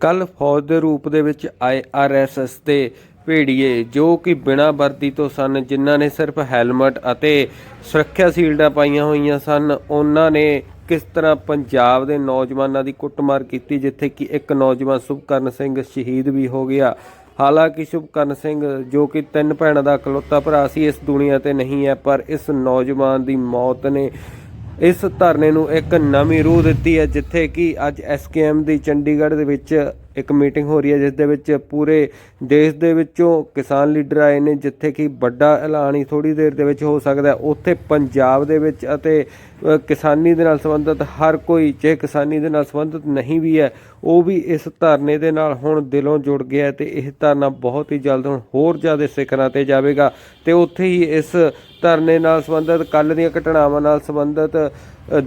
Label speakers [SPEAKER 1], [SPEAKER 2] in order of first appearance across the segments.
[SPEAKER 1] ਕੱਲ ਫੌਜ ਦੇ ਰੂਪ ਦੇ ਵਿੱਚ ਆਏ ਆਰਐਸਐਸ ਦੇ ਭੇੜੀਏ, ਜੋ ਕਿ ਬਿਨਾਂ ਵਰਦੀ ਤੋਂ ਸਨ, ਜਿਨ੍ਹਾਂ ਨੇ ਸਿਰਫ ਹੈਲਮਟ ਅਤੇ ਸੁਰੱਖਿਆ ਸ਼ੀਲਡਾਂ ਪਾਈਆਂ ਹੋਈਆਂ ਸਨ, ਉਹਨਾਂ ਨੇ ਕਿਸ ਤਰ੍ਹਾਂ ਪੰਜਾਬ ਦੇ ਨੌਜਵਾਨਾਂ ਦੀ ਕੁੱਟਮਾਰ ਕੀਤੀ, ਜਿੱਥੇ ਕਿ ਇੱਕ ਨੌਜਵਾਨ ਸੁਭਕਰਨ ਸਿੰਘ ਸ਼ਹੀਦ ਵੀ ਹੋ ਗਿਆ। ਹਾਲਾਂਕਿ ਸ਼ੁਭਕਰਨ ਸਿੰਘ, ਜੋ ਕਿ ਤਿੰਨ ਭੈਣਾਂ ਦਾ ਇਕਲੌਤਾ ਭਰਾ ਸੀ, ਇਸ ਦੁਨੀਆ ਤੇ ਨਹੀਂ ਹੈ, ਪਰ ਇਸ ਨੌਜਵਾਨ ਦੀ ਮੌਤ ਨੇ ਇਸ ਧਰਨੇ ਨੂੰ ਇੱਕ ਨਵੀਂ ਰੂਹ ਦਿੱਤੀ ਹੈ, ਜਿੱਥੇ ਕਿ ਅੱਜ ਐਸਕੇਐਮ ਦੀ ਚੰਡੀਗੜ੍ਹ ਦੇ ਵਿੱਚ ਇੱਕ ਮੀਟਿੰਗ ਹੋ ਰਹੀ ਹੈ, ਜਿਸ ਦੇ ਵਿੱਚ ਪੂਰੇ ਦੇਸ਼ ਦੇ ਵਿੱਚੋਂ ਕਿਸਾਨ ਲੀਡਰ ਆਏ ਨੇ, ਜਿੱਥੇ ਕਿ ਵੱਡਾ ਐਲਾਨ ਹੀ ਥੋੜੀ ਦੇਰ ਦੇ ਵਿੱਚ ਹੋ ਸਕਦਾ ਉੱਥੇ ਪੰਜਾਬ ਦੇ ਵਿੱਚ ਅਤੇ ਕਿਸਾਨੀ ਦੇ ਨਾਲ ਸੰਬੰਧਿਤ ਹਰ ਕੋਈ ਜੇ ਕਿਸਾਨੀ ਦੇ ਨਾਲ ਸੰਬੰਧਿਤ ਨਹੀਂ ਵੀ ਹੈ, ਉਹ ਵੀ ਇਸ ਧਰਨੇ ਦੇ ਨਾਲ ਹੁਣ ਦਿਲੋਂ ਜੁੜ ਗਿਆ ਹੈ ਤੇ ਇਹ ਧਰਨਾ ਬਹੁਤ ਹੀ ਜਲਦ ਹੁਣ ਹੋਰ ਜ਼ਿਆਦਾ ਸਿਖਰਾਂ ਤੇ ਜਾਵੇਗਾ ਤੇ ਉੱਥੇ ਹੀ ਇਸ ਧਰਨੇ ਨਾਲ ਸੰਬੰਧਿਤ ਕੱਲ ਦੀਆਂ ਘਟਨਾਵਾਂ ਨਾਲ ਸੰਬੰਧਿਤ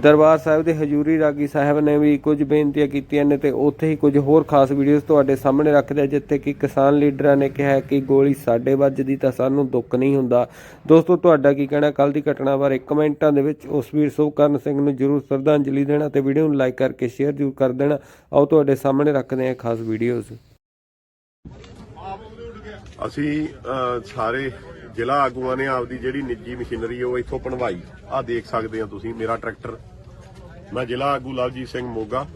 [SPEAKER 1] ਦਰਬਾਰ ਸਾਹਿਬ ਦੇ ਹਜੂਰੀ ਰਾਗੀ ਸਾਹਿਬ ਨੇ ਵੀ ਕੁਝ ਬੇਨਤੀਆਂ ਕੀਤੀਆਂ ਨੇ ਤੇ ਉੱਥੇ ਹੀ ਕੁਝ ਹੋਰ ਖਾਸ ਵੀਡੀਓਜ਼ ਤੁਹਾਡੇ ਸਾਹਮਣੇ ਰੱਖਦੇ ਜਿੱਥੇ ਕਿ ਕਿਸਾਨ ਲੀਡਰਾਂ ਨੇ ਕਿਹਾ ਕਿ ਗੋਲੀ ਸਾਡੇ ਵੱਜਦੀ ਤਾਂ ਸਾਨੂੰ ਦੁੱਖ ਨਹੀਂ ਹੁੰਦਾ। ਦੋਸਤੋ, ਤੁਹਾਡਾ ਕੀ ਕਹਿਣਾ? ਕੱਲ ਦੀ ਘਟਨਾ ਬਾਰੇ ਕਮੈਂਟਾਂ ਦੇ ਵਿੱਚ ਉਸ ਵੀਰ ਸੁਖਕਰਨ ਸਿੰਘ ਨੂੰ ਜਰੂਰ ਸ਼ਰਧਾਂਜਲੀ ਦੇਣਾ ਤੇ ਵੀਡੀਓ ਨੂੰ ਲਾਈਕ ਕਰਕੇ ਸ਼ੇਅਰ ਜਰੂਰ ਕਰ ਦੇਣਾ। ਆਓ ਤੁਹਾਡੇ ਸਾਹਮਣੇ ਰੱਖਦੇ ਹਾਂ ਖਾਸ ਵੀਡੀਓਜ਼
[SPEAKER 2] ਅਸੀਂ ਸਾਰੇ ਜ਼ਿਲ੍ਹਾ ਆਗੂਆਂ ਨੇ ਆਪਦੀ ਜਿਹੜੀ ਨਿੱਜੀ ਮਸ਼ੀਨਰੀ ਉਹ ਇੱਥੋਂ ਪਣਵਾਈ ਆ ਦੇਖ ਸਕਦੇ ਆ ਤੁਸੀਂ, ਮੇਰਾ ਟਰੈਕਟਰ। ਮੈਂ ਜ਼ਿਲ੍ਹਾ ਆਗੂ ਲਵਜੀਤ ਸਿੰਘ ਮੋਗਾ।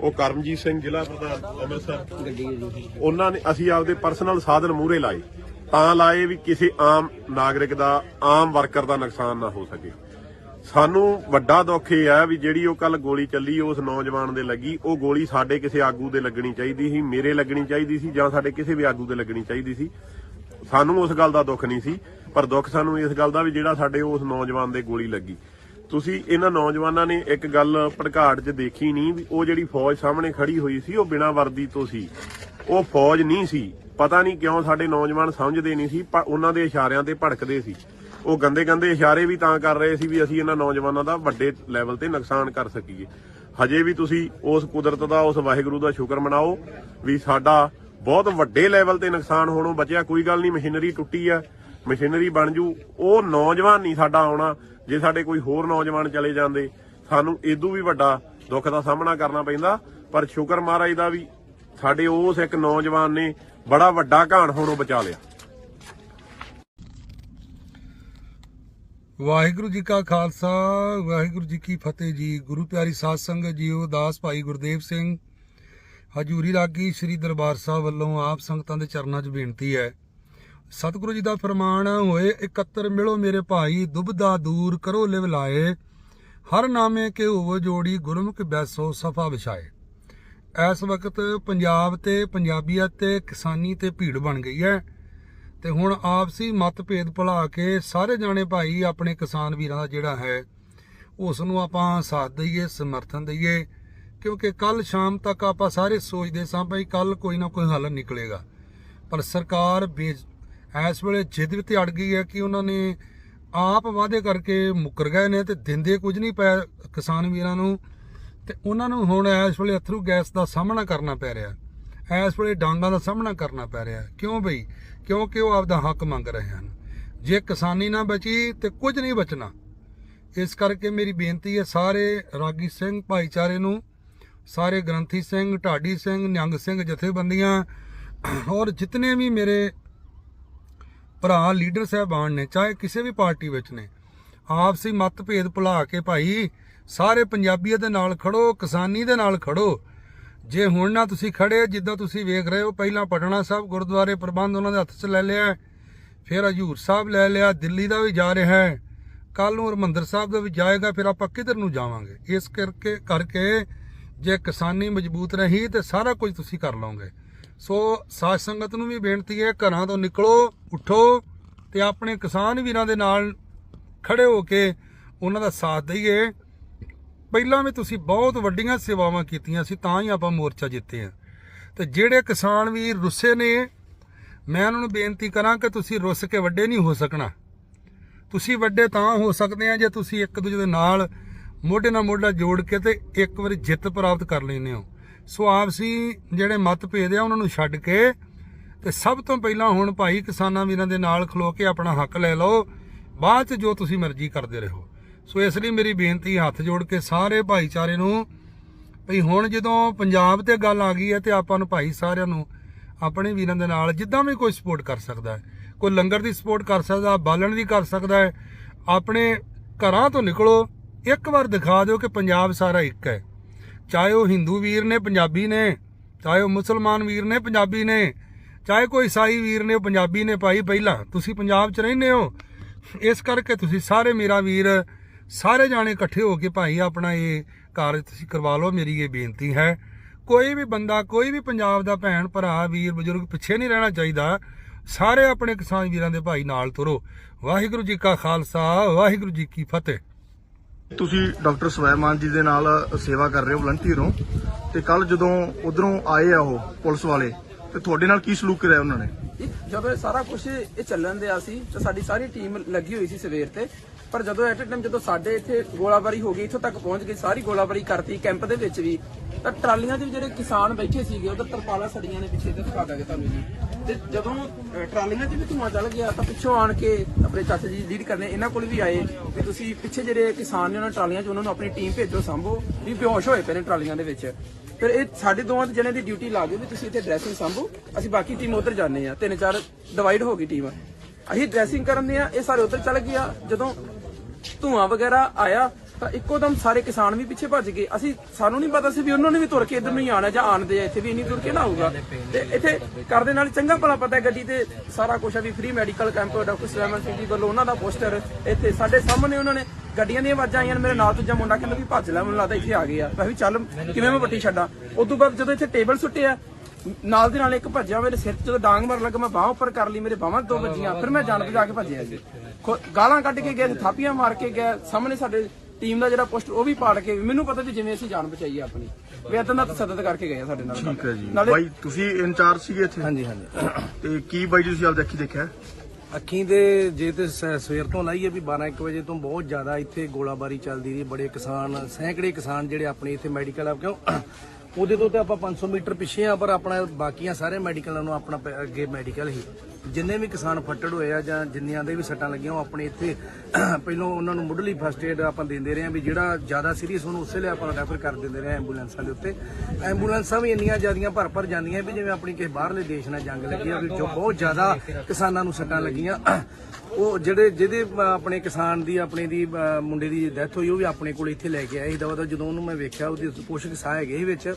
[SPEAKER 2] ਉਹ ਕਰਮਜੀਤ ਸਿੰਘ ਜ਼ਿਲ੍ਹਾ ਪ੍ਰਧਾਨ ਅੰਮ੍ਰਿਤਸਰ ਉਹਨਾਂ ਨੇ, ਅਸੀਂ ਆਪਦੇ ਪਰਸਨਲ ਸਾਧਨ ਮੂਹਰੇ ਲਾਏ। ਤਾਂ ਲਾਏ ਵੀ ਕਿਸੇ ਆਮ ਨਾਗਰਿਕ ਦਾ, ਆਮ ਵਰਕਰ ਦਾ ਨੁਕਸਾਨ ਨਾ ਹੋ ਸਕੇ। ਸਾਨੂੰ ਵੱਡਾ ਦੁੱਖ ਇਹ ਆ ਵੀ ਜਿਹੜੀ ਉਹ ਕੱਲ ਗੋਲੀ ਚੱਲੀ, ਉਸ ਨੌਜਵਾਨ ਦੇ ਲੱਗੀ, ਉਹ ਗੋਲੀ ਸਾਡੇ ਕਿਸੇ ਆਗੂ ਦੇ ਲੱਗਣੀ ਚਾਹੀਦੀ ਸੀ, ਮੇਰੇ ਲੱਗਣੀ ਚਾਹੀਦੀ ਸੀ ਜਾਂ ਸਾਡੇ ਕਿਸੇ ਵੀ ਆਗੂ ਦੇ ਲੱਗਣੀ ਚਾਹੀਦੀ ਸੀ। ਸਾਨੂੰ ਉਸ ਗੱਲ ਦਾ ਦੁੱਖ ਨਹੀਂ ਸੀ, ਪਰ ਦੁੱਖ ਸਾਨੂੰ ਇਸ ਗੱਲ ਦਾ ਵੀ ਜਿਹੜਾ ਸਾਡੇ ਉਸ ਨੌਜਵਾਨ ਦੇ ਗੋਲੀ ਲੱਗੀ। ਤੁਸੀਂ ਇਹਨਾਂ ਨੌਜਵਾਨਾਂ ਨੇ ਇੱਕ ਗੱਲ ਭੜਕਾਟ 'ਚ ਦੇਖੀ ਨਹੀਂ ਵੀ ਉਹ ਜਿਹੜੀ ਫੌਜ ਸਾਹਮਣੇ ਖੜੀ ਹੋਈ ਸੀ, ਉਹ ਬਿਨਾਂ ਵਰਦੀ ਤੋਂ ਸੀ। ਉਹ ਫੌਜ ਨਹੀਂ ਸੀ। ਪਤਾ ਨਹੀਂ ਕਿਉਂ ਸਾਡੇ ਨੌਜਵਾਨ ਸਮਝਦੇ ਨਹੀਂ ਸੀ, ਪਰ ਉਹਨਾਂ ਦੇ ਇਸ਼ਾਰਿਆਂ ਤੇ ਭੜਕਦੇ ਸੀ। ਉਹ ਗੰਦੇ ਗੰਦੇ ਇਸ਼ਾਰੇ ਵੀ ਤਾਂ ਕਰ ਰਹੇ ਸੀ ਵੀ ਅਸੀਂ ਇਹਨਾਂ ਨੌਜਵਾਨਾਂ ਦਾ ਵੱਡੇ ਲੈਵਲ ਤੇ ਨੁਕਸਾਨ ਕਰ ਸਕੀਏ। ਹਜੇ ਵੀ ਤੁਸੀਂ ਉਸ ਕੁਦਰਤ ਦਾ, ਉਸ ਵਾਹਿਗੁਰੂ ਦਾ ਸ਼ੁਕਰ ਮਨਾਓ ਵੀ ਸਾਡਾ ਬਹੁਤ ਵੱਡੇ ਲੈਵਲ ਤੇ ਨੁਕਸਾਨ ਹੋਣੋਂ ਬਚਿਆ, ਕੋਈ ਗੱਲ ਨਹੀਂ, ਮਸ਼ੀਨਰੀ ਟੁੱਟੀ ਆ, ਮਸ਼ੀਨਰੀ ਬਣ ਜੂ। ਉਹ ਨੌਜਵਾਨ ਨਹੀਂ ਸਾਡਾ ਆਉਣਾ, ਜੇ ਸਾਡੇ ਕੋਈ ਹੋਰ ਨੌਜਵਾਨ ਚਲੇ ਜਾਂਦੇ, ਸਾਨੂੰ ਇਦੋਂ ਵੀ ਵੱਡਾ ਦੁੱਖ ਦਾ ਸਾਹਮਣਾ ਕਰਨਾ ਪੈਂਦਾ। ਪਰ ਸ਼ੁਕਰ ਮਹਾਰਾਜ ਦਾ ਵੀ ਸਾਡੇ ਉਸ ਇੱਕ ਨੌਜਵਾਨ ਨੇ ਬੜਾ ਵੱਡਾ ਘਾਣ ਹੋਣੋਂ ਬਚਾ ਲਿਆ।
[SPEAKER 3] ਵਾਹਿਗੁਰੂ ਜੀ ਕਾ ਖਾਲਸਾ, ਵਾਹਿਗੁਰੂ ਜੀ ਕੀ ਫਤਿਹ ਜੀ। ਗੁਰੂ ਪਿਆਰੀ ਸਾਧ ਸੰਗਤ ਜੀਓ, ਦਾਸ ਭਾਈ ਗੁਰਦੇਵ ਸਿੰਘ ਹਜੂਰੀ ਰਾਗੀ ਸ੍ਰੀ ਦਰਬਾਰ ਸਾਹਿਬ ਵੱਲੋਂ ਆਪ ਸੰਗਤਾਂ ਦੇ ਚਰਨਾਂ 'ਚ ਬੇਨਤੀ ਹੈ। ਸਤਿਗੁਰੂ ਜੀ ਦਾ ਫਰਮਾਨ ਹੋਏ, ਇਕੱਤਰ ਮਿਲੋ ਮੇਰੇ ਭਾਈ, ਦੁਬਦਾ ਦੂਰ ਕਰੋ ਲਿਵ ਲਾਏ। ਹਰ ਨਾਮੇ ਕੇ ਹੋਵ ਜੋੜੀ, ਗੁਰਮੁਖ ਬੈਸੋ ਸਫਾ ਵਿਛਾਏ। ਇਸ ਵਕਤ ਪੰਜਾਬ ਤੇ ਪੰਜਾਬੀਅਤ ਤੇ ਕਿਸਾਨੀ ਤੇ ਭੀੜ ਬਣ ਗਈ ਹੈ। ਤੇ ਹੁਣ ਆਪਸੀ ਮਤਭੇਦ ਭੁਲਾ ਕੇ ਸਾਰੇ ਜਾਣੇ ਭਾਈ ਆਪਣੇ ਕਿਸਾਨ ਵੀਰਾਂ ਦਾ ਜਿਹੜਾ ਹੈ, ਉਸ ਨੂੰ ਆਪਾਂ ਸਾਥ ਦਈਏ, ਸਮਰਥਨ ਦਈਏ। ਕਿਉਂਕਿ ਕੱਲ ਸ਼ਾਮ ਤੱਕ ਆਪਾਂ ਸਾਰੇ ਸੋਚਦੇ ਸਾਂ ਭਾਈ ਕੱਲ ਕੋਈ ਨਾ ਕੋਈ ਹੱਲ ਨਿਕਲੇਗਾ। ਪਰ ਸਰਕਾਰ ਬੇਜ, ਇਸ ਵੇਲੇ ਜਿੱਦ ਵਿੱਚ ਅੜ ਗਈ ਹੈ ਕਿ ਉਹਨਾਂ ਨੇ ਆਪ ਵਾਅਦੇ ਕਰਕੇ ਮੁੱਕਰ ਗਏ ਨੇ ਤੇ ਦਿੰਦੇ ਕੁਝ ਨਹੀਂ ਪੈ ਕਿਸਾਨ ਵੀਰਾਂ ਨੂੰ। ਤੇ ਉਹਨਾਂ ਨੂੰ ਹੁਣ ਇਸ ਵੇਲੇ ਅਥਰੂ ਗੈਸ ਦਾ ਸਾਹਮਣਾ ਕਰਨਾ ਪੈ ਰਿਹਾ। ਇਸ ਵੇਲੇ ਡਾਂਗਾਂ ਦਾ ਸਾਹਮਣਾ ਕਰਨਾ ਪੈ ਰਿਹਾ। ਕਿਉਂ ਬਈ? ਕਿਉਂਕਿ ਉਹ ਆਪਦਾ ਹੱਕ ਮੰਗ ਰਹੇ ਹਨ। ਜੇ ਕਿਸਾਨੀ ਨਾ ਬਚੀ ਤੇ ਕੁਝ ਨਹੀਂ ਬਚਣਾ। ਇਸ ਕਰਕੇ ਮੇਰੀ ਬੇਨਤੀ ਹੈ ਸਾਰੇ ਰਾਗੀ ਸਿੰਘ ਭਾਈਚਾਰੇ ਨੂੰ ਸਾਰੇ ਗ੍ਰੰਥੀ ਸਿੰਘ, ਢਾਡੀ ਸਿੰਘ, ਨਿਹੰਗ ਸਿੰਘ ਜਥੇਬੰਦੀਆਂ ਔਰ ਜਿਤਨੇ ਵੀ ਮੇਰੇ ਭਰਾ ਲੀਡਰ ਸਾਹਿਬਾਨ ਨੇ, ਚਾਹੇ ਕਿਸੇ ਵੀ ਪਾਰਟੀ ਵਿੱਚ ਨੇ, ਆਪਸੀ ਮਤਭੇਦ ਭੁਲਾ ਕੇ ਭਾਈ ਸਾਰੇ ਪੰਜਾਬੀਅਤ ਦੇ ਨਾਲ ਖੜੋ, ਕਿਸਾਨੀ ਦੇ ਨਾਲ ਖੜੋ। ਜੇ ਹੁਣ ਨਾ ਤੁਸੀਂ ਖੜੇ, ਜਿੱਦਾਂ ਤੁਸੀਂ ਵੇਖ ਰਹੇ ਹੋ, ਪਹਿਲਾਂ ਪਟਨਾ ਸਾਹਿਬ ਗੁਰਦੁਆਰੇ ਪ੍ਰਬੰਧ ਉਹਨਾਂ ਦੇ ਹੱਥ 'ਚ ਲੈ ਲਿਆ, ਫਿਰ ਹਜੂਰ ਸਾਹਿਬ ਲੈ ਲਿਆ, ਦਿੱਲੀ ਦਾ ਵੀ ਜਾ ਰਿਹਾ ਹੈ ਕੱਲ ਨੂੰ ਹਰਮੰਦਰ ਸਾਹਿਬ ਦਾ ਵੀ ਜਾਏਗਾ, ਫਿਰ ਆਪਾਂ ਕਿਧਰ ਨੂੰ ਜਾਵਾਂਗੇ? ਇਸ ਕਰਕੇ ਕਰਕੇ ਜੇ ਕਿਸਾਨੀ ਮਜ਼ਬੂਤ ਰਹੀ ਤੇ ਸਾਰਾ ਕੁਝ ਤੁਸੀਂ ਕਰ ਲਓਗੇ। ਸੋ ਸਾਧ ਸੰਗਤ ਨੂੰ ਵੀ ਬੇਨਤੀ ਹੈ, ਘਰਾਂ ਤੋਂ ਨਿਕਲੋ, ਉੱਠੋ ਤੇ ਆਪਣੇ ਕਿਸਾਨ ਵੀਰਾਂ ਦੇ ਨਾਲ ਖੜੇ ਹੋ ਕੇ ਉਹਨਾਂ ਦਾ ਸਾਥ ਦਈਏ। ਪਹਿਲਾਂ ਵੀ ਤੁਸੀਂ ਬਹੁਤ ਵੱਡੀਆਂ ਸੇਵਾਵਾਂ ਕੀਤੀਆਂ ਸੀ, ਤਾਂ ਹੀ ਆਪਾਂ ਮੋਰਚਾ ਜਿੱਤੇ ਆ ਤੇ ਜਿਹੜੇ ਕਿਸਾਨ ਵੀਰ ਰੁੱਸੇ ਨੇ, ਮੈਂ ਉਹਨਾਂ ਨੂੰ ਬੇਨਤੀ ਕਰਾਂ ਕਿ ਤੁਸੀਂ ਰੁੱਸ ਕੇ ਵੱਡੇ ਨਹੀਂ ਹੋ ਸਕਣਾ। ਤੁਸੀਂ ਵੱਡੇ ਤਾਂ ਹੋ ਸਕਦੇ ਆ ਜੇ ਤੁਸੀਂ ਇੱਕ ਦੂਜੇ ਦੇ ਨਾਲ ਮੋਢੇ ਨਾਲ ਮੋਢਾ ਜੋੜ ਕੇ ਤੇ ਇੱਕ ਵਾਰੀ ਜਿੱਤ ਪ੍ਰਾਪਤ ਕਰ ਲੈਂਦੇ ਹੋ। ਸੋ ਆਪਸੀ ਜਿਹੜੇ ਮਤਭੇਦ ਆ, ਉਹਨਾਂ ਨੂੰ ਛੱਡ ਕੇ ਤੇ ਸਭ ਤੋਂ ਪਹਿਲਾਂ ਹੁਣ ਭਾਈ ਕਿਸਾਨਾਂ ਵੀਰਾਂ ਦੇ ਨਾਲ ਖਲੋ ਕੇ ਆਪਣਾ ਹੱਕ ਲੈ ਲਓ। ਬਾਅਦ ਚ ਜੋ ਤੁਸੀਂ ਮਰਜ਼ੀ ਕਰਦੇ ਰਹੋ। ਸੋ ਇਸ ਲਈ ਮੇਰੀ ਬੇਨਤੀ ਹੱਥ ਜੋੜ ਕੇ ਸਾਰੇ ਭਾਈਚਾਰੇ ਨੂੰ ਭਈ ਹੁਣ ਜਦੋਂ ਪੰਜਾਬ ਤੇ ਗੱਲ ਆ ਗਈ ਹੈ ਤੇ ਆਪਾਂ ਨੂੰ ਭਾਈ ਸਾਰਿਆਂ ਨੂੰ ਆਪਣੇ ਵੀਰਾਂ ਦੇ ਨਾਲ ਜਿੱਦਾਂ ਵੀ ਕੋਈ ਸਪੋਰਟ ਕਰ ਸਕਦਾ ਹੈ। ਕੋਈ ਲੰਗਰ ਦੀ ਸਪੋਰਟ ਕਰ ਸਕਦਾ, ਬਾਲਣ ਦੀ ਕਰ ਸਕਦਾ ਹੈ। ਆਪਣੇ ਘਰਾਂ ਤੋਂ ਨਿਕਲੋ। ਇੱਕ ਵਾਰ ਦਿਖਾ ਦਿਓ ਕਿ ਪੰਜਾਬ ਸਾਰਾ ਇੱਕ ਹੈ। ਚਾਹੇ ਉਹ ਹਿੰਦੂ ਵੀਰ ਨੇ, ਪੰਜਾਬੀ ਨੇ, ਚਾਹੇ ਉਹ ਮੁਸਲਮਾਨ ਵੀਰ ਨੇ, ਪੰਜਾਬੀ ਨੇ, ਚਾਹੇ ਕੋਈ ਈਸਾਈ ਵੀਰ ਨੇ, ਉਹ ਪੰਜਾਬੀ ਨੇ ਭਾਈ, ਪਹਿਲਾਂ ਤੁਸੀਂ ਪੰਜਾਬ 'ਚ ਰਹਿੰਦੇ ਹੋ। ਇਸ ਕਰਕੇ ਤੁਸੀਂ ਸਾਰੇ ਮੇਰਾ ਵੀਰ, ਸਾਰੇ ਜਾਣੇ ਇਕੱਠੇ ਹੋ ਕੇ ਭਾਈ, ਆਪਣਾ ਇਹ ਕਾਰਜ ਤੁਸੀਂ ਕਰਵਾ ਲਓ। ਮੇਰੀ ਇਹ ਬੇਨਤੀ ਹੈ, ਕੋਈ ਵੀ ਬੰਦਾ, ਕੋਈ ਵੀ ਪੰਜਾਬ ਦਾ ਭੈਣ, ਭਰਾ, ਵੀਰ, ਬਜ਼ੁਰਗ ਪਿੱਛੇ ਨਹੀਂ ਰਹਿਣਾ ਚਾਹੀਦਾ। ਸਾਰੇ ਆਪਣੇ ਕਿਸਾਨ ਵੀਰਾਂ ਦੇ ਭਾਈ ਨਾਲ ਤੁਰੋ। ਵਾਹਿਗੁਰੂ ਜੀ ਕਾ ਖਾਲਸਾ, ਵਾਹਿਗੁਰੂ ਜੀ ਕੀ ਫਤਿਹ।
[SPEAKER 4] ਤੁਸੀਂ ਡਾਕਟਰ ਸਵੈਮਾਨ ਜੀ ਦੇ ਨਾਲ ਸੇਵਾ ਕਰ ਰਹੇ ਹੋ ਵਲੰਟੀਅਰ ਹੋ ਤੇ ਕੱਲ ਜਦੋਂ ਉਧਰੋਂ ਆਏ ਆ ਉਹ ਪੁਲਿਸ ਵਾਲੇ, ਤੇ ਤੁਹਾਡੇ ਨਾਲ ਕੀ ਸਲੂਕ ਕਰਿਆ ਉਹਨਾਂ ਨੇ?
[SPEAKER 5] ਜਦੋਂ ਇਹ ਸਾਰਾ ਕੁਝ ਇਹ ਚੱਲਣ ਦਿਆ ਸੀ, ਤੇ ਸਾਡੀ ਸਾਰੀ ਟੀਮ ਲੱਗੀ ਹੋਈ ਸੀ ਸਵੇਰ ਤੇ। ਪਰ ਜਦੋਂ ਐਟ ਟਾਈਮ ਜਦੋਂ ਸਾਡੇ ਇੱਥੇ ਗੋਲਾਬਾਰੀ ਹੋ ਗਈ, ਇੱਥੋਂ ਤੱਕ ਪਹੁੰਚ ਗਈ, ਸਾਰੀ ਗੋਲਾਬਾਰੀ ਕਰਤੀ ਕੈਂਪ ਦੇ ਵਿੱਚ ਵੀ, ਤਾਂ ਟਰਾਲੀਆਂ 'ਚ ਵੀ ਜਿਹੜੇ ਕਿਸਾਨ ਬੈਠੇ ਸੀਗੇ ਉਧਰ ਤਰਪਾਲਾ ਸੜੀਆਂ ਨੇ ਪਿੱਛੇ ਦਿਖਾ ਦਾਂਗੇ ਤੁਹਾਨੂੰ ਜੀ। ਤੇ ਜਦੋਂ ਟਰਾਲੀਆਂ 'ਚ ਵੀ ਧੂਆਂ ਚੱਲ ਗਿਆ, ਤਾਂ ਪਿੱਛੋਂ ਆਣ ਕੇ ਆਪਣੇ ਚਾਚਾ ਜੀ ਲੀਡ ਕਰਨੇ, ਇਹਨਾਂ ਕੋਲ ਵੀ ਆਏ ਵੀ ਤੁਸੀਂ ਪਿੱਛੇ ਜਿਹੜੇ ਕਿਸਾਨ ਨੇ ਉਹਨਾਂ ਟਰਾਲੀਆਂ 'ਚ, ਉਹਨਾਂ ਨੂੰ ਆਪਣੀ ਟੀਮ ਭੇਜੋ ਸੰਭੋ। ਵੀ ਬੇਹੋਸ਼ ਹੋਏ ਪਏ ਨੇ ਟਰਾਲੀਆਂ ਦੇ ਵਿੱਚ। ਫਿਰ ਇਹ ਸਾਡੇ ਦੋਵਾਂ ਦੇ ਜਣੇ ਦੀ ਡਿਊਟੀ ਲਾ ਦਿਓ ਵੀ ਤੁਸੀਂ ਇੱਥੇ ਡਰੈਸਿੰਗ ਸੰਭੋ। ਅਸੀਂ ਬਾਕੀ ਟੀਮ ਉਧਰ ਜਾਂਦੇ ਆ ਤਿੰਨ ਚਾਰ ਡਿਵਾਈਡ ਹੋ ਗਈ ਟੀਮ ਅਸੀਂ ਡਰੈਸਿੰਗ ਕਰਨ ਦੇ ਆ ਇਹ ਸਾਰੇ ਉਧਰ ਚੱਲ ਗਏ ਜਦੋਂ ਧੂਆਂ ਵਗੈਰਾ ਆਇਆ ਤਾਂ ਇੱਕੋ ਸਾਰੇ ਕਿਸਾਨ ਵੀ ਪਿੱਛੇ ਭੱਜ ਗਏ। ਅਸੀਂ ਸਾਨੂੰ ਨਹੀਂ ਪਤਾ ਸੀ ਵੀ ਉਹਨਾਂ ਨੇ ਵੀ ਤੁਰ ਕੇ ਇੱਧਰ ਨੂੰ ਹੀ ਆਣਾ ਜਾਂ ਆਣਦੇ ਆ, ਇੱਥੇ ਵੀ ਇੰਨੀ ਤੁਰ ਕੇ ਨਾ ਆਊਗਾ ਤੇ ਇੱਥੇ ਕਰਦੇ ਨਾਲ ਚੰਗਾ ਭਲਾ ਪਤਾ ਗੱਡੀ ਤੇ ਸਾਰਾ ਕੁਝ ਆ ਵੀ free medical camp doctor Suleman Singh ji ਵੱਲੋਂ ਉਹਨਾਂ ਦਾ ਪੋਸਟਰ ਇੱਥੇ ਸਾਡੇ ਸਾਹਮਣੇ ਉਹਨਾਂ ਨੇ ਗੱਡੀਆਂ ਦੀਆਂ ਆਵਾਜ਼ਾਂ ਆਈਆਂ ਮੇਰੇ ਨਾਲ ਦੂਜਾ ਮੁੰਡਾ ਕਹਿੰਦਾ ਵੀ ਭੱਜ ਲੈ, ਮੈਨੂੰ ਲੱਗਦਾ ਇੱਥੇ ਆ ਗਏ ਆ। ਮੈਂ ਵੀ ਚੱਲ, ਕਿਵੇਂ ਮੈਂ ਪੱਟੀ ਛੱਡਾਂ? ਉਸ ਤੋਂ ਬਾਅਦ ਜਦੋਂ ਇੱਥੇ ਟੇਬਲ ਸੁੱਟਿਆ, ਨਾਲ ਦੇ ਨਾਲ ਇੱਕ ਭੱਜਿਆ ਮੇਰੇ ਸਿਰ 'ਚ ਜਦੋਂ ਡਾਂਗ ਮਾਰਨ ਲੱਗਾ, ਮੈਂ ਬਾਹ ਉੱਪਰ ਕਰ ਲਈ, ਮੇਰੇ ਬਾਹਾਂ ਦੋ ਵੱਜੀਆਂ, ਫਿਰ ਮੈਂ ਜਾਨ ਬਚਾ ਕੇ ਭੱਜਿਆ ਜੀ। ਗਾਲਾਂ ਕੱਢ ਕੇ ਗਏ ਥਾਪੀਆਂ ਮਾਰ ਕੇ ਗਏ ਸਾਹਮਣੇ ਸਾਡੇ ਟੀਮ ਦਾ ਜਿਹੜਾ ਪੋਸਟਰ ਉਹ ਵੀ ਪਾੜ ਕੇ ਮੈਨੂੰ ਪਤਾ ਵੀ ਜਿਵੇਂ ਅਸੀਂ ਜਾਨ ਬਚਾਈ ਆ ਆਪਣੀ। ਵੀ ਇਦਾਂ ਦਾ ਤਸੱਦਦ ਕਰਕੇ ਗਏ ਆ ਸਾਡੇ ਨਾਲ।
[SPEAKER 4] ਠੀਕ ਹੈ ਜੀ।
[SPEAKER 5] ਨਾਲੇ
[SPEAKER 4] ਬਾਈ ਤੁਸੀਂ ਇਨਚਾਰਜ ਸੀਗੇ ਇੱਥੇ?
[SPEAKER 6] ਹਾਂਜੀ ਹਾਂਜੀ।
[SPEAKER 4] ਤੇ ਕੀ ਬਾਈ ਜੀ ਤੁਸੀਂ ਆਪ ਦੇਖੀ ਦੇਖਿਆ?
[SPEAKER 6] ਅੱਖੀਂ ਦੇ ਜੇ ਤੇ ਸ- ਸਵੇਰ ਤੋਂ ਲਾਈਏ ਵੀ 12 1 ਵਜੇ ਤੋਂ ਬਹੁਤ ਜ਼ਿਆਦਾ ਇੱਥੇ ਗੋਲਾਬਾਰੀ ਚੱਲਦੀ ਰਹੀ ਬੜੇ ਕਿਸਾਨ ਸੈਂਕੜੇ ਕਿਸਾਨ ਜਿਹੜੇ ਆਪਣੇ ਇੱਥੇ ਮੈਡੀਕਲ ਆ ਕਿਉਂ? ਉਹਦੇ ਤੋਂ ਤੇ ਆਪਾਂ 500 ਮੀਟਰ ਪਿੱਛੇ ਆ ਪਰ ਆਪਣਾ ਬਾਕੀਆਂ ਸਾਰੇ ਮੈਡੀਕਲਾਂ ਨੂੰ ਆਪਣਾ ਪ- ਅੱਗੇ ਮੈਡੀਕਲ ਹੀ। ਜਿੰਨੇ ਵੀ ਕਿਸਾਨ ਫੱਟੜ ਹੋਏ ਆ ਜਾਂ ਜਿੰਨਿਆਂ ਦੇ ਵੀ ਸੱਟਾਂ ਲੱਗੀਆਂ, ਉਹ ਆਪਣੇ ਇੱਥੇ ਪਹਿਲਾਂ ਉਹਨਾਂ ਨੂੰ ਮੁੱਢਲੀ ਫਸਟ ਏਡ ਆਪਾਂ ਦਿੰਦੇ ਰਹੇ ਆ ਵੀ ਜਿਹੜਾ ਜ਼ਿਆਦਾ ਸੀਰੀਅਸ ਉਹਨੂੰ ਉਸੇ ਲਈ ਆਪਾਂ ਰੈਫਰ ਕਰ ਦਿੰਦੇ ਰਹੇ ਐਂਬੂਲੈਂਸਾਂ ਦੇ ਉੱਤੇ। ਐਂਬੂਲੈਂਸਾਂ ਵੀ ਇੰਨੀਆਂ ਜ਼ਿਆਦੀਆਂ ਭਰ ਭਰ ਜਾਂਦੀਆਂ ਵੀ ਜਿਵੇਂ ਆਪਣੀ ਕਿਸੇ ਬਾਹਰਲੇ ਦੇਸ਼ ਨਾਲ ਜੰਗ ਲੱਗੀ ਆ ਵੀ ਜੋ ਬਹੁਤ ਜ਼ਿਆਦਾ ਕਿਸਾਨਾਂ ਨੂੰ ਸੱਟਾਂ ਲੱਗੀਆਂ। ਉਹ ਜਿਹੜੇ ਜਿਹਦੇ ਆਪਣੇ ਕਿਸਾਨ ਦੀ, ਆਪਣੇ ਦੀ ਮੁੰਡੇ ਦੀ ਡੈਥ ਹੋਈ, ਉਹ ਵੀ ਆਪਣੇ ਕੋਲ ਇੱਥੇ ਲੈ ਕੇ ਆਏ ਸੀ। ਦਵਾ ਜਦੋਂ ਉਹਨੂੰ ਮੈਂ ਵੇਖਿਆ, ਉਹਦੇ ਪੋਸ਼ਕ ਸਾਹ ਹੈਗੇ ਸੀ ਵਿੱਚ।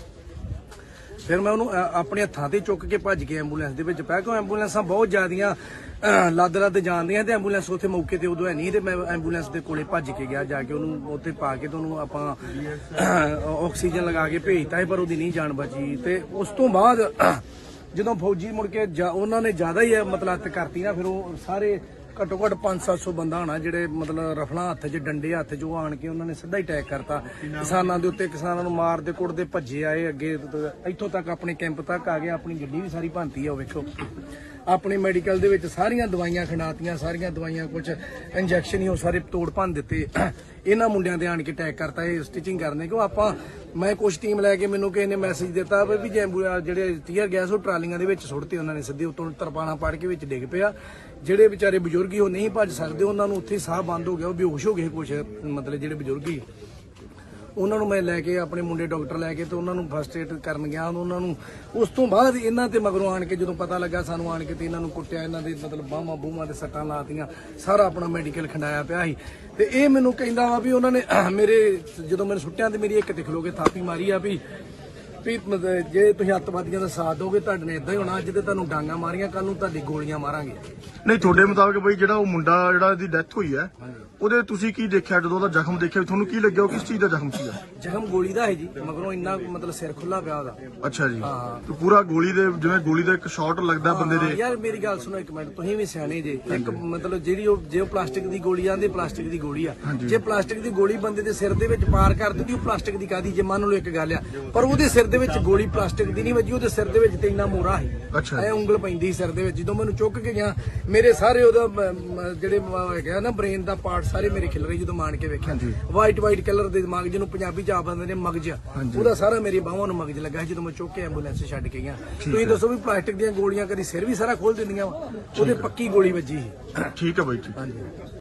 [SPEAKER 6] ਫਿਰ ਮੈਂ ਉਹਨੂੰ ਆਪਣੇ ਹੱਥਾਂ ਤੇ ਚੁੱਕ ਕੇ ਭੱਜ ਕੇ ਐਂਬੂਲੈਂਸ ਦੇ ਵਿੱਚ ਪੈ ਕਿਉਂ ਐਂਬੂਲੈਂਸਾਂ ਬਹੁਤ ਜ਼ਿਆਦੀਆਂ ਲੱਦ ਲੱਦ ਜਾਂਦੀਆਂ ਤੇ ਐਂਬੂਲੈਂਸ ਉੱਥੇ ਮੌਕੇ ਤੇ ਉਦੋਂ ਹੈ ਨਹੀਂ ਤੇ ਮੈਂ ਐਂਬੂਲੈਂਸ ਦੇ ਕੋਲੇ ਭੱਜ ਕੇ ਗਿਆ ਜਾ ਕੇ। ਉਹਨੂੰ ਉੱਥੇ ਪਾ ਕੇ ਤੇ ਉਹਨੂੰ ਆਪਾਂ ਆਕਸੀਜਨ ਲਗਾ ਕੇ ਭੇਜਤਾ ਪਰ ਉਹਦੀ ਨਹੀਂ ਜਾਨ ਬਚੀ। ਤੇ ਉਸ ਤੋਂ ਬਾਅਦ, ਜਦੋਂ ਫੌਜੀ ਮੁੜ ਕੇ ਜਾ- ਉਹਨਾਂ ਨੇ ਜ਼ਿਆਦਾ ਹੀ ਮਤਲਬ ਕਰਤੀ ਨਾ, ਫਿਰ ਉਹ ਸਾਰੇ ਘੱਟੋ ਘੱਟ 5-700 ਬੰਦਾ ਹੋਣਾ ਜਿਹੜੇ ਮਤਲਬ ਰਫਲਾਂ ਹੱਥ 'ਚ, ਡੰਡੇ ਹੱਥ 'ਚ ਉਹ ਆਣ ਕੇ ਉਹਨਾਂ ਨੇ ਸਿੱਧਾ ਹੀ ਅਟੈਕ ਕਰਤਾ। ਕਿਸਾਨਾਂ ਦੇ ਉੱਤੇ ਕਿਸਾਨਾਂ ਨੂੰ ਮਾਰਦੇ ਕੁੱਟਦੇ ਭੱਜੇ ਆਏ ਅੱਗੇ। ਤ- ਇੱਥੋਂ ਤੱਕ ਆਪਣੇ ਕੈਂਪ ਤੱਕ ਆ ਗਏ, ਆਪਣੀ ਗੱਡੀ ਵੀ ਸਾਰੀ ਭੰਤੀ ਆ ਵੇਖੋ। ਆਪਣੇ ਮੈਡੀਕਲ ਦੇ ਵਿੱਚ ਸਾਰੀਆਂ ਦਵਾਈਆਂ ਖੰਡਾਤੀਆਂ, ਸਾਰੀਆਂ ਦਵਾਈਆਂ ਕੁਝ ਇੰਜੈਕਸ਼ਨ ਹੀ ਉਹ ਸਾਰੇ ਤੋੜ ਭੰਨ ਦਿੱਤੇ। ਇਹਨਾਂ ਮੁੰਡਿਆਂ ਤੇ ਆਣ ਕੇ ਅਟੈਕ ਕਰਤਾ, ਇਹ ਸਟਿਚਿੰਗ ਕਰਨੇ, ਕਿਉਂ ਆਪਾਂ, ਮੈਂ ਕੁਝ ਟੀਮ ਲੈ ਕੇ ਮੈਨੂੰ ਕਿਸੇ ਨੇ ਮੈਸੇਜ ਦਿੱਤਾ ਵੀ ਵੀ ਜੇ ਐਂਬੂਲੈਂਸ ਜਿਹੜੇ ਟੀਅਰ ਗੈਸ ਉਹ ਟਰਾਲੀਆਂ ਦੇ ਵਿੱਚ ਸੁੱਟਤੇ ਉਹਨਾਂ ਨੇ, ਸਿੱਧੇ ਉੱਤੋਂ ਤਰਪਾਲਾਂ ਪਾੜ ਕੇ ਵਿੱਚ ਡਿੱਗ ਪਿਆ। ਜਿਹੜੇ ਵਿਚਾਰੇ ਬਜ਼ੁਰਗੀ ਉਹ ਨਹੀਂ ਭੱਜ ਸਕਦੇ, ਉਹਨਾਂ ਨੂੰ ਉੱਥੇ ਸਾਹ ਬੰਦ ਹੋ ਗਿਆ, ਉਹ ਬੇਹੋਸ਼ ਹੋ ਗਏ ਕੁਝ ਮਤਲਬ ਜਿਹੜੇ ਬਜ਼ੁਰਗੀ ਉਹਨਾਂ ਨੂੰ ਮੈਂ ਲੈ ਕੇ ਆਪਣੇ ਮੁੰਡੇ ਡਾਕਟਰ ਲੈ ਕੇ ਤੇ ਉਹਨਾਂ ਨੂੰ ਫਸਟ ਏਡ ਕਰਨ ਗਿਆ ਉਹਨਾਂ ਨੂੰ। ਉਸ ਤੋਂ ਬਾਅਦ ਇਹਨਾਂ ਤੇ ਮਗਰੋਂ ਆਣ ਕੇ ਜਦੋਂ ਪਤਾ ਲੱਗਾ ਸਾਨੂੰ ਆਣ ਕੇ ਤੇ ਇਹਨਾਂ ਨੂੰ ਕੁੱਟਿਆ, ਇਹਨਾਂ ਦੇ ਮਤਲਬ ਬਾਹਾਂ ਬੂਹਾਂ ਤੇ ਸੱਟਾਂ ਲਾਤੀਆਂ, ਸਾਰਾ ਆਪਣਾ ਮੈਡੀਕਲ ਖੰਡਾਇਆ ਪਿਆ ਸੀ। ਤੇ ਇਹ ਮੈਨੂੰ ਕਹਿੰਦਾ ਵਾ ਵੀ ਉਹਨਾਂ ਨੇ ਮੇਰੇ ਜਦੋਂ ਮੈਨੂੰ ਸੁੱਟਿਆ ਤੇ ਮੇਰੀ ਇੱਕ ਤੇ ਖਲੋ ਕੇ ਥਾਪੀ ਮਾਰੀ ਆ ਵੀ ਵੀ ਜੇ ਤੁਸੀਂ ਅੱਤਵਾਦੀਆਂ ਦਾ ਸਾਥ ਦੋਗੇ ਤੁਹਾਡੇ ਨੇ ਇਦਾਂ ਹੀ ਹੋਣਾ ਅੱਜ ਤੇ ਤੁਹਾਨੂੰ ਡਾਂਗਾ ਮਾਰੀਆਂ ਕੱਲ ਨੂੰ ਤੁਹਾਡੀ ਗੋਲੀਆਂ ਮਾਰਾਂਗੇ।
[SPEAKER 4] ਨਹੀਂ ਤੁਹਾਡੇ ਮੁਤਾਬਕ ਬਾਈ ਜਿਹੜਾ ਉਹ ਮੁੰਡਾ ਜਿਹੜਾ ਇਹਦੀ ਡੈਥ ਹੋਈ ਹੈ ਉਹਦੇ ਤੁਸੀਂ ਕੀ ਦੇਖਿਆ ਜਦੋਂ ਉਹਦਾ ਜ਼ਖਮ ਦੇਖਿਆ ਤੁਹਾਨੂੰ ਕੀ ਲੱਗਿਆ ਉਹ ਕਿਸ ਚੀਜ਼ ਦਾ ਜ਼ਖਮ ਸੀਗਾ?
[SPEAKER 6] ਜ਼ਖਮ ਗੋਲੀ ਦਾ ਹੈ ਜੀ ਮਗਰੋਂ ਇੰਨਾ ਮਤਲਬ ਸਿਰ ਖੁੱਲਾ ਪਿਆ ਉਹਦਾ।
[SPEAKER 4] ਅੱਛਾ ਜੀ। ਤੇ ਪੂਰਾ ਗੋਲੀ ਦੇ ਜਿਵੇਂ ਗੋਲੀ ਦਾ ਇੱਕ ਸ਼ਾਟ ਲੱਗਦਾ ਬੰਦੇ ਦੇ।
[SPEAKER 6] ਯਾਰ ਮੇਰੀ ਗੱਲ ਸੁਣੋ ਇੱਕ ਮਿੰਟ ਤੁਸੀਂ ਵੀ ਸਿਆਣੇ ਜੇ। ਇੱਕ ਮਤਲਬ ਜਿਹੜੀ ਉਹ ਜੇ ਉਹ ਪਲਾਸਟਿਕ ਦੀ ਗੋਲੀ ਆਂਦੀ ਪਲਾਸਟਿਕ ਦੀ ਗੋਲੀ ਆ। ਜੇ ਪਲਾਸਟਿਕ ਦੀ ਗੋਲੀ ਬੰਦੇ ਦੇ ਸਿਰ ਦੇ ਵਿੱਚ ਪਾਰ ਕਰ ਦਿੰਦੀ ਉਹ ਪਲਾਸਟਿਕ ਦੀ ਕਾਦੀ ਜੇ ਮੰਨ ਲਓ ਇੱਕ ਗੱਲ ਆ ਪਰ ਉਹਦੇ ਸਿਰ ਦੇ ਵਿੱਚ ਗੋਲੀ ਪਲਾਸਟਿਕ ਦੀ ਨਹੀਂ ਵੱਜੀ ਉਹਦੇ ਸਿਰ ਦੇ ਵਿੱਚ ਤੇ ਇੰਨਾ ਮੋਰਾ ਸੀ।
[SPEAKER 4] ਅੱਛਾ।
[SPEAKER 6] ਐ ਉਂਗਲ ਪੈਂਦੀ ਸਿਰ ਦੇ ਵਿੱਚ ਜਦੋਂ ਮੈਨੂੰ ਚੁੱਕ ਕੇ ਗਿਆ ਮੇਰੇ ਸਾਰੇ ਉਹਦਾ ਮ- ਮ- ਜਿਹੜੇ ਮ- ਹੈਗਾ ਨਾ ਬ੍ਰੇਨ ਦਾ ਪਾਰਟ ਸਾਰੇ ਮੇਰੇ ਖਿਲ ਰਹੇ ਜਦੋਂ ਮਾਣ ਕੇ ਵੇਖਿਆ। ਵਾਈਟ ਵਾਈਟ ਕਲਰ ਦੇ ਦਿਮਾਗ ਜਿਹਨੂੰ ਪੰਜਾਬੀ ਚ ਆ ਬੰਦੇ ਨੇ ਮਗਜ। ਉਹਦਾ ਸਾਰਾ ਮੇਰੀ ਬਾਹਾਂ ਨੂੰ ਮਗਜ ਲੱਗਾ ਸੀ ਜਦੋਂ ਮੈਂ ਚੁੱਕ ਕੇ ਐਂਬੂਲੈਂਸ 'ਚ ਛੱਡ ਕੇ ਗਿਆ। ਤੁਸੀਂ ਦੱਸੋ ਵੀ ਪਲਾਸਟਿਕ ਦੀਆਂ ਗੋਲੀਆਂ ਕਦੀ ਸਿਰ ਵੀ ਸਾਰਾ ਖੋਲ ਦਿੰਦੀਆਂ ਵਾ? ਉਹਦੇ ਪੱਕੀ ਗੋਲੀ ਵੱਜੀ ਸੀ।
[SPEAKER 4] ਠੀਕ ਹੈ ਬਾਈ ਠੀਕ
[SPEAKER 6] ਹਾਂਜੀ।